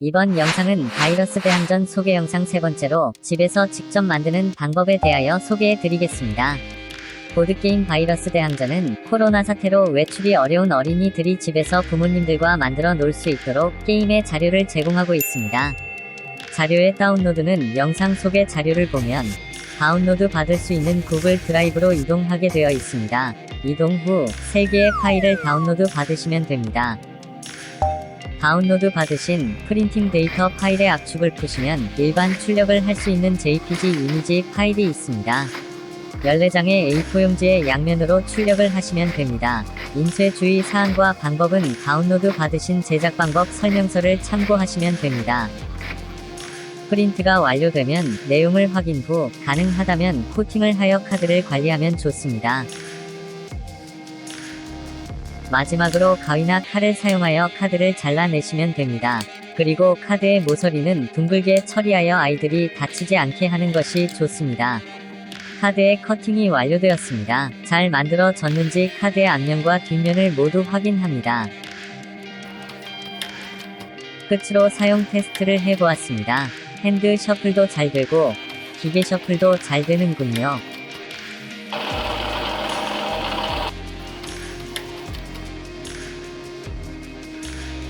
이번 영상은 바이러스 대항전 소개 영상 세 번째로 집에서 직접 만드는 방법에 대하여 소개해 드리겠습니다. 보드게임 바이러스 대항전은 코로나 사태로 외출이 어려운 어린이들이 집에서 부모님들과 만들어 놀 수 있도록 게임의 자료를 제공하고 있습니다. 자료의 다운로드는 영상 속의 자료를 보면 다운로드 받을 수 있는 구글 드라이브로 이동하게 되어 있습니다. 이동 후 3개의 파일을 다운로드 받으시면 됩니다. 다운로드 받으신 프린팅 데이터 파일의 압축을 푸시면 일반 출력을 할 수 있는 JPG 이미지 파일이 있습니다. 14장의 A4 용지의 양면으로 출력을 하시면 됩니다. 인쇄 주의 사항과 방법은 다운로드 받으신 제작 방법 설명서를 참고하시면 됩니다. 프린트가 완료되면 내용을 확인 후 가능하다면 코팅을 하여 카드를 관리하면 좋습니다. 마지막으로 가위나 칼을 사용하여 카드를 잘라내시면 됩니다. 그리고 카드의 모서리는 둥글게 처리하여 아이들이 다치지 않게 하는 것이 좋습니다. 카드의 커팅이 완료되었습니다. 잘 만들어졌는지 카드의 앞면과 뒷면을 모두 확인합니다. 끝으로 사용 테스트를 해보았습니다. 핸드 셔플도 잘 되고 기계 셔플도 잘 되는군요.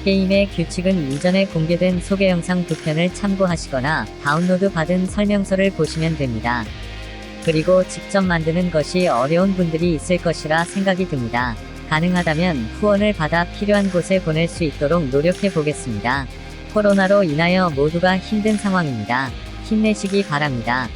게임의 규칙은 이전에 공개된 소개 영상 두 편을 참고하시거나 다운로드 받은 설명서를 보시면 됩니다. 그리고 직접 만드는 것이 어려운 분들이 있을 것이라 생각이 듭니다. 가능하다면 후원을 받아 필요한 곳에 보낼 수 있도록 노력해 보겠습니다. 코로나로 인하여 모두가 힘든 상황입니다. 힘내시기 바랍니다.